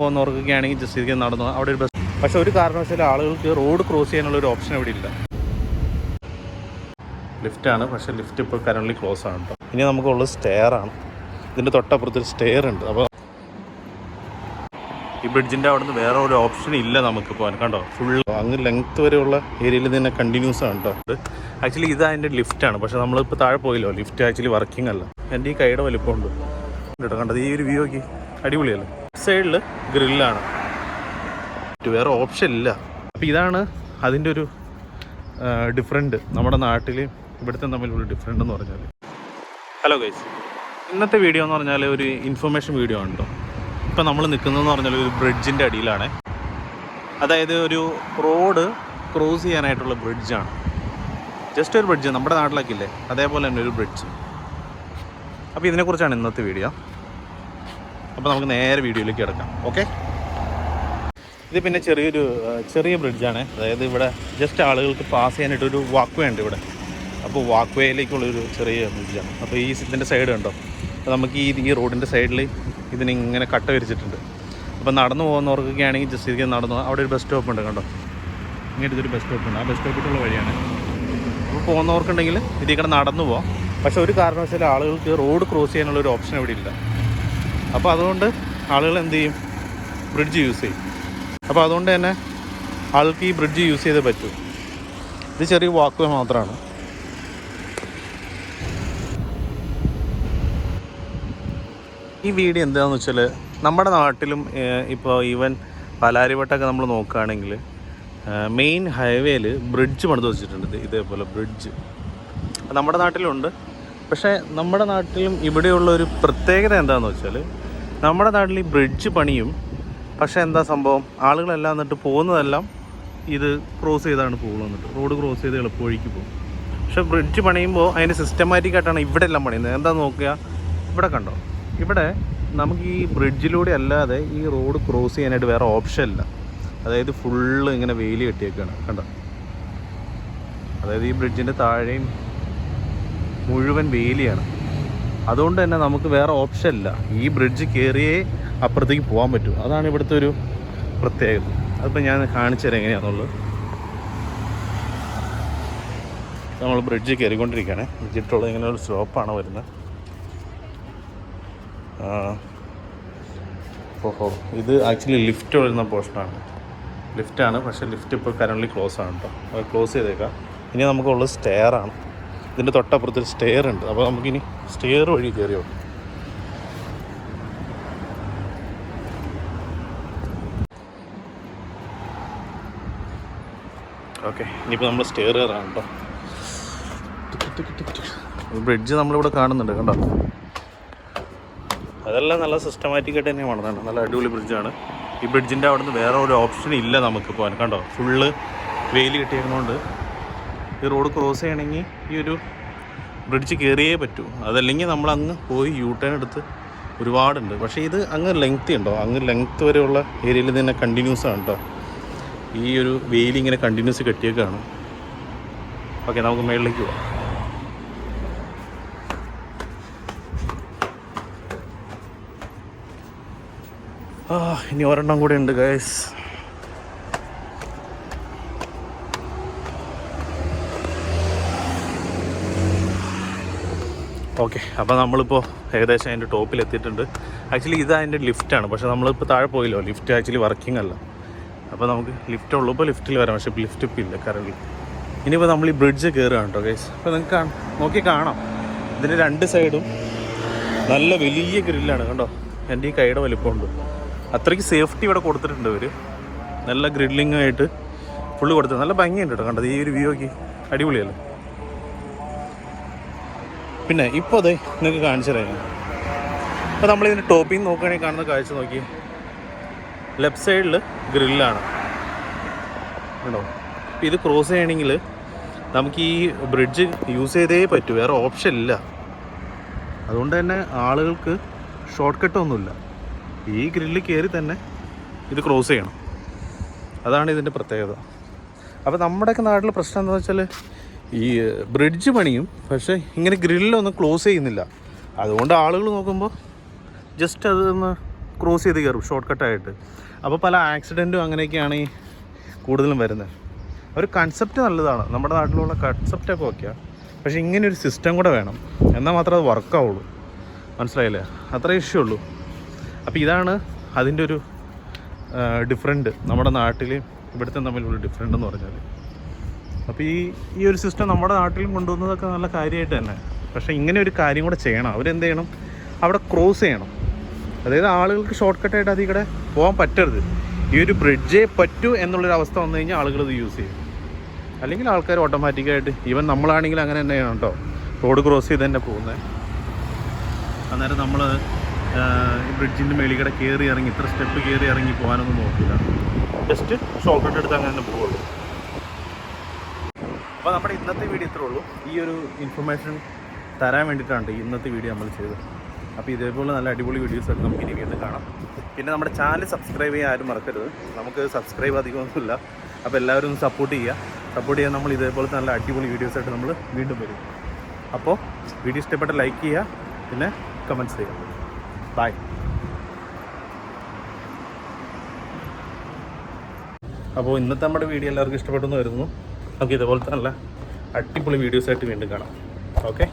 പോകുന്നവർക്കൊക്കെ ഓർക്കുകയാണെങ്കിൽ ജസ്റ്റ് ഇതിലേക്ക് നടന്നു അവിടെ ഒരു ബസ് പക്ഷെ ഒരു കാരണവശാലും ആളുകൾക്ക് റോഡ് ക്രോസ് ചെയ്യാനുള്ള ഒരു ഓപ്ഷൻ ഇവിടെ ഇല്ല. ലിഫ്റ്റാണ് പക്ഷേ ലിഫ്റ്റ് ഇപ്പോൾ കറന്റ് ക്ലോസ് ആണ് കേട്ടോ ഇനി നമുക്കുള്ളത് സ്റ്റെയറാണ് ഇതിന്റെ തൊട്ടപ്പുറത്ത് ഒരു സ്റ്റെയർ ഉണ്ട്. അപ്പോൾ ഈ ബ്രിഡ്ജിന്റെ അവിടെ നിന്ന് വേറെ ഒരു ഓപ്ഷൻ ഇല്ല നമുക്ക് പോകാൻ. കണ്ടോ? ഫുൾ അങ്ങ് ലെങ്ത് വരെയുള്ള ഏരിയയിൽ തന്നെ കണ്ടിന്യൂസ് ആണ് കേട്ടോ ആക്ച്വലി ഇത് അതിന്റെ ലിഫ്റ്റാണ് പക്ഷേ നമ്മളിപ്പോൾ താഴെ പോയില്ലോ. ലിഫ്റ്റ് ആക്ച്വലി വർക്കിംഗ് അല്ല. എന്റെ ഈ കൈയുടെ വലിപ്പമുണ്ട്. കേട്ടോ കണ്ടത് ഈ ഒരു വ്യൂ ഒക്കെ അടിപൊളിയല്ലേ? സൈഡിൽ ഗ്രില്ലാണ്. വേറെ ഓപ്ഷൻ ഇല്ല. അപ്പോൾ ഇതാണ് അതിന്റെ ഒരു ഡിഫറെന്റ് നമ്മുടെ നാട്ടിൽ ഇവിടുത്തെ തമ്മിലുള്ള ഡിഫറെന്റ് എന്ന് പറഞ്ഞാൽ ഹലോ ഗൈസ് ഇന്നത്തെ വീഡിയോ എന്ന് പറഞ്ഞാൽ ഒരു ഇൻഫർമേഷൻ വീഡിയോ ആണ് കേട്ടോ ഇപ്പം നമ്മൾ നിൽക്കുന്നതെന്ന് പറഞ്ഞാൽ ഒരു ബ്രിഡ്ജിന്റെ അടിയിലാണ്. അതായത് ഒരു റോഡ് ക്രോസ് ചെയ്യാനായിട്ടുള്ള ബ്രിഡ്ജാണ് ജസ്റ്റ് ഒരു ബ്രിഡ്ജ് നമ്മുടെ നാട്ടിലൊക്കെ ഇല്ലേ? അതേപോലെ തന്നെ ഒരു ബ്രിഡ്ജ് അപ്പോൾ ഇതിനെക്കുറിച്ചാണ് ഇന്നത്തെ വീഡിയോ അപ്പോൾ നമുക്ക് നേരെ വീഡിയോയിലേക്ക് കിടക്കാം. ഓക്കെ ഇത് പിന്നെ ചെറിയൊരു ചെറിയ ബ്രിഡ്ജാണ് അതായത് ഇവിടെ ജസ്റ്റ് ആളുകൾക്ക് പാസ് ചെയ്യാനായിട്ടൊരു വാക്ക് ഉണ്ട് ഇവിടെ. അപ്പോൾ വാക്ക് വേയിലേക്കുള്ളൊരു ചെറിയ ബ്രിഡ്ജാണ് അപ്പോൾ ഈ ഇതിന്റെ സൈഡ് കണ്ടോ? അപ്പോൾ നമുക്ക് ഈ ഈ റോഡിന്റെ സൈഡിൽ ഇതിനിങ്ങനെ കട്ട വിരിച്ചിട്ടുണ്ട്. അപ്പോൾ നടന്നു പോകുന്നവർക്കൊക്കെ ആണെങ്കിൽ ജസ്റ്റ് ഇതിലേക്ക് നടന്നു അവിടെ ഒരു ബസ് സ്റ്റോപ്പ് ഉണ്ട് കണ്ടോ? ഇങ്ങോട്ട് ഒരു ബസ് സ്റ്റോപ്പ് ഉണ്ട്. ആ ബസ് സ്റ്റോപ്പിലുള്ള വഴിയാണ്. അപ്പോൾ പോകുന്നവർക്കുണ്ടെങ്കിൽ ഇതിൽ കൂടെ നടന്നു പോവാം. പക്ഷേ ഒരു കാരണവശാലും ആളുകൾക്ക് റോഡ് ക്രോസ് ചെയ്യാനുള്ള ഒരു ഓപ്ഷൻ ഇവിടെ ഇല്ല. അപ്പോൾ അതുകൊണ്ട് ആളുകൾ എന്ത് ചെയ്യും? ബ്രിഡ്ജ് യൂസ് ചെയ്യും. അപ്പോൾ അതുകൊണ്ട് തന്നെ ആൾക്ക് ഈ ബ്രിഡ്ജ് യൂസ് ചെയ്തേ പറ്റൂ. ഇത് ചെറിയ വാക്ക് മാത്രമാണ്. ഈ വീഡിയോ എന്താണെന്ന് വെച്ചാൽ നമ്മുടെ നാട്ടിലും ഇപ്പോൾ ഈവൻ പാലാരിവട്ടമൊക്കെ നമ്മൾ നോക്കുകയാണെങ്കിൽ മെയിൻ ഹൈവേയിൽ ബ്രിഡ്ജ് പണിത് വെച്ചിട്ടുണ്ട് ഇത് ഇതേപോലെ ബ്രിഡ്ജ് നമ്മുടെ നാട്ടിലുണ്ട്. പക്ഷേ നമ്മുടെ നാട്ടിലും ഇവിടെയുള്ള ഒരു പ്രത്യേകത എന്താണെന്ന് വെച്ചാൽ നമ്മുടെ നാട്ടിൽ ഈ ബ്രിഡ്ജ് പണിയും പക്ഷേ എന്താ സംഭവം? ആളുകളെല്ലാം എന്നിട്ട് പോകുന്നതെല്ലാം ഇത് ക്രോസ് ചെയ്താണ് പോകുന്നത് റോഡ് ക്രോസ് ചെയ്ത് എളുപ്പവഴിക്ക് പോകും. പക്ഷെ ബ്രിഡ്ജ് പണിയുമ്പോൾ അതിന് സിസ്റ്റമാറ്റിക് ആയിട്ടാണ് ഇവിടെ എല്ലാം പണിയുന്നത്. എന്താ നോക്കുക? ഇവിടെ കണ്ടോ? ഇവിടെ നമുക്ക് ഈ ബ്രിഡ്ജിലൂടെ അല്ലാതെ ഈ റോഡ് ക്രോസ് ചെയ്യാനായിട്ട് വേറെ ഓപ്ഷൻ ഇല്ല. അതായത് ഫുള്ള് ഇങ്ങനെ വെയിൽ കെട്ടിയേക്കാണ്. കണ്ടോ? അതായത് ഈ ബ്രിഡ്ജിന്റെ താഴെയും മുഴുവൻ വേലിയാണ്. അതുകൊണ്ട് തന്നെ നമുക്ക് വേറെ ഓപ്ഷൻ ഇല്ല. ഈ ബ്രിഡ്ജ് കയറിയേ അപ്പുറത്തേക്ക് പോകാൻ പറ്റൂ. അതാണ് ഇവിടുത്തെ ഒരു പ്രത്യേകത. അതിപ്പോൾ ഞാൻ കാണിച്ചു തരാം എങ്ങനെയാണെന്നുള്ളത് നമ്മൾ ബ്രിഡ്ജ് കയറിക്കൊണ്ടിരിക്കുകയാണ് ബ്രിഡ്ജിട്ടുള്ള ഇങ്ങനെ ഒരു സ്ലോപ്പാണ് വരുന്നത്. ഓഹോ. ഇത് ആക്ച്വലി ലിഫ്റ്റ് വരുന്ന പോർഷനാണ് ലിഫ്റ്റാണ് പക്ഷേ ലിഫ്റ്റ് ഇപ്പോൾ കറന്റ് ക്ലോസ് ആണ് കേട്ടോ അത് ക്ലോസ് ചെയ്തേക്കാം. ഇനി നമുക്കുള്ളത് സ്റ്റെയർ ആണ്. ഇതിന്റെ തൊട്ടപ്പുറത്ത് ഒരു സ്റ്റെയർ ഉണ്ട്. അപ്പോൾ നമുക്കിനി സ്റ്റെയർ വഴി കയറിയോ ഓക്കെ ഇനിയിപ്പോൾ നമ്മൾ സ്റ്റെയർ കയറാണ് കേട്ടോ. ബ്രിഡ്ജ് നമ്മളിവിടെ കാണുന്നുണ്ട് കണ്ടോ? അതെല്ലാം നല്ല സിസ്റ്റമാറ്റിക് ആയിട്ട് തന്നെയാണ് വേണം നല്ല അടിപൊളി ബ്രിഡ്ജാണ് ഈ ബ്രിഡ്ജിന്റെ അവിടെ നിന്ന് വേറെ ഒരു ഓപ്ഷൻ ഇല്ല നമുക്ക് പോകാൻ കണ്ടോ? ഫുള്ള് വെയിൽ കിട്ടിയിരുന്നതുകൊണ്ട് ഈ റോഡ് ക്രോസ് ചെയ്യണമെങ്കിൽ ഈ ഒരു ബ്രിഡ്ജ് കയറിയേ പറ്റൂ. അതല്ലെങ്കിൽ നമ്മൾ അങ്ങ് പോയി യൂ ടേൺ എടുത്ത് ഒരുപാടുണ്ട്. പക്ഷേ ഇത് അങ്ങ് ലെങ്ത് ഉണ്ടോ? അങ്ങ് ലെങ്ത് വരെയുള്ള ഏരിയയിൽ തന്നെ കണ്ടിന്യൂസ് ആണ് കേട്ടോ ഈ ഒരു വെയിൽ ഇങ്ങനെ കണ്ടിന്യൂസ് കെട്ടിയേക്കാണ്. ഓക്കെ നമുക്ക് മേളിലേക്ക് പോവാം. ഇനി ഒരെണ്ണം കൂടെ ഉണ്ട് ഗൈസ് ഓക്കെ അപ്പോൾ നമ്മളിപ്പോൾ ഏകദേശം അതിന്റെ ടോപ്പിൽ എത്തിയിട്ടുണ്ട്. ആക്ച്വലി ഇത് അതിന്റെ ലിഫ്റ്റാണ് പക്ഷേ നമ്മളിപ്പോൾ താഴെ പോയില്ലോ. ലിഫ്റ്റ് ആക്ച്വലി വർക്കിംഗ് അല്ല. അപ്പോൾ നമുക്ക് ലിഫ്റ്റ് ഉള്ളപ്പോൾ ലിഫ്റ്റിൽ വരാം. പക്ഷേ ലിഫ്റ്റ് ഇപ്പം ഇല്ല കറണ്ട് ഇനിയിപ്പോൾ നമ്മൾ ഈ ബ്രിഡ്ജ് കയറുകയാണ് കേട്ടോ ഗൈസ് അപ്പോൾ നിങ്ങൾക്ക് നോക്കി കാണാം. ഇതിന്റെ രണ്ട് സൈഡും നല്ല വലിയ ഗ്രില്ലാണ് കണ്ടോ? എന്റെ ഈ കൈയുടെ വലിപ്പമുണ്ട്. അത്രയ്ക്ക് സേഫ്റ്റി ഇവിടെ കൊടുത്തിട്ടുണ്ട് ഇവർ നല്ല ഗ്രില്ലിങ്ങായിട്ട് ഫുള്ള് കൊടുത്തിട്ടുണ്ട്. നല്ല ഭംഗിയുണ്ട് കേട്ടോ കണ്ടത് ഈ ഒരു വ്യൂ ഒക്കെ അടിപൊളിയല്ലേ? പിന്നെ ഇപ്പോൾ അതെ നിങ്ങൾക്ക് കാണിച്ചു തരാം അപ്പോൾ നമ്മളിതിന്റെ ടോപ്പിംഗ് നോക്കുകയാണെങ്കിൽ കാണുന്ന കാഴ്ച നോക്കി ലെഫ്റ്റ് സൈഡിൽ ഗ്രില്ലാണ്. കേട്ടോ ഇത് ക്രോസ് ചെയ്യണമെങ്കിൽ നമുക്ക് ഈ ബ്രിഡ്ജ് യൂസ് ചെയ്തേ പറ്റൂ വേറെ ഓപ്ഷൻ ഇല്ല. അതുകൊണ്ട് തന്നെ ആളുകൾക്ക് ഷോർട്ട് കട്ടൊന്നുമില്ല ഈ ഗ്രില്ല് കയറി തന്നെ ഇത് ക്രോസ് ചെയ്യണം. അതാണ് ഇതിന്റെ പ്രത്യേകത. അപ്പോൾ നമ്മുടെയൊക്കെ നാട്ടിൽ പ്രശ്നം എന്താണെന്ന് വെച്ചാൽ ഈ ബ്രിഡ്ജ് പണിയും പക്ഷേ ഇങ്ങനെ ഗ്രില്ലൊന്നും ക്ലോസ് ചെയ്യുന്നില്ല. അതുകൊണ്ട് ആളുകൾ നോക്കുമ്പോൾ ജസ്റ്റ് അതൊന്ന് ക്രോസ് ചെയ്ത് കയറും ഷോർട്ട് കട്ടായിട്ട് അപ്പോൾ പല ആക്സിഡന്റും അങ്ങനെയൊക്കെയാണ് ഈ കൂടുതലും വരുന്നത്. ഒരു കൺസെപ്റ്റ് നല്ലതാണ്. നമ്മുടെ നാട്ടിലുള്ള കൺസെപ്റ്റൊക്കെ ഓക്കെയാണ് പക്ഷേ ഇങ്ങനെ ഒരു സിസ്റ്റം കൂടെ വേണം. എന്നാൽ മാത്രമേ അത് വർക്കാവുള്ളൂ മനസ്സിലായില്ലേ? അത്ര ഇഷ്യൂ ഉള്ളൂ. അപ്പോൾ ഇതാണ് അതിന്റെ ഒരു ഡിഫറെന്റ് നമ്മുടെ നാട്ടിൽ ഇവിടുത്തെ തമ്മിലുള്ള ഡിഫറെന്റ് എന്ന് പറഞ്ഞാൽ അപ്പോൾ ഈ ഈ ഒരു സിസ്റ്റം നമ്മുടെ നാട്ടിലും കൊണ്ടുവന്നതൊക്കെ നല്ല കാര്യമായിട്ട് തന്നെ. പക്ഷേ ഇങ്ങനെ ഒരു കാര്യം കൂടെ ചെയ്യണം. അവരെന്ത് ചെയ്യണം? അവിടെ ക്രോസ് ചെയ്യണം. അതായത് ആളുകൾക്ക് ഷോർട്ട് കട്ടായിട്ട് അതിൽ കൂടെ പോകാൻ പറ്റരുത്. ഈ ഒരു ബ്രിഡ്ജേ പറ്റൂ എന്നുള്ളൊരു അവസ്ഥ വന്നു കഴിഞ്ഞാൽ ആളുകൾ ഇത് യൂസ് ചെയ്യും. അല്ലെങ്കിൽ ആൾക്കാർ ഓട്ടോമാറ്റിക്കായിട്ട് ഈവൻ നമ്മളാണെങ്കിൽ അങ്ങനെ തന്നെയാണ് കേട്ടോ. റോഡ് ക്രോസ് ചെയ്ത് തന്നെ പോകുന്നത് അന്നേരം നമ്മൾ ഈ ബ്രിഡ്ജിന്റെ മേളിൽ കൂടെ കയറി ഇറങ്ങി ഇത്ര സ്റ്റെപ്പ് കയറി ഇറങ്ങി പോകാനൊന്നും നോക്കില്ല. ജസ്റ്റ് ഷോർട്ട് കട്ട് എടുത്ത് അങ്ങനെ തന്നെ പോവുള്ളൂ. അപ്പോൾ നമ്മുടെ ഇന്നത്തെ വീഡിയോ ഇത്രേ ഉള്ളൂ. ഈ ഒരു ഇൻഫർമേഷൻ തരാൻ വേണ്ടിയിട്ടാണ് ഇന്നത്തെ വീഡിയോ നമ്മൾ ചെയ്തത്. അപ്പോൾ ഇതേപോലെ നല്ല അടിപൊളി വീഡിയോസ് ഒക്കെ നമുക്ക് ഇനി വീണ്ടും കാണാം. പിന്നെ നമ്മുടെ ചാനൽ സബ്സ്ക്രൈബ് ചെയ്യാൻ ആരും മറക്കരുത്. നമുക്ക് സബ്സ്ക്രൈബ് അധികമൊന്നുമില്ല. അപ്പോൾ എല്ലാവരും ഒന്ന് സപ്പോർട്ട് ചെയ്യുക. സപ്പോർട്ട് ചെയ്യാൻ നമ്മൾ ഇതേപോലെ നല്ല അടിപൊളി വീഡിയോസായിട്ട് നമ്മൾ വീണ്ടും വരും. അപ്പോൾ വീഡിയോ ഇഷ്ടപ്പെട്ട ലൈക്ക് ചെയ്യുക. പിന്നെ കമന്റ്സ് ചെയ്യുക. ബൈ അപ്പോൾ ഇന്നത്തെ നമ്മുടെ വീഡിയോ എല്ലാവർക്കും ഇഷ്ടപ്പെട്ടെന്ന് വരുന്നു നമുക്ക് ഇതുപോലത്തെ നല്ല അടിപൊളി വീഡിയോസായിട്ട് വീണ്ടും കാണാം. ഓക്കെ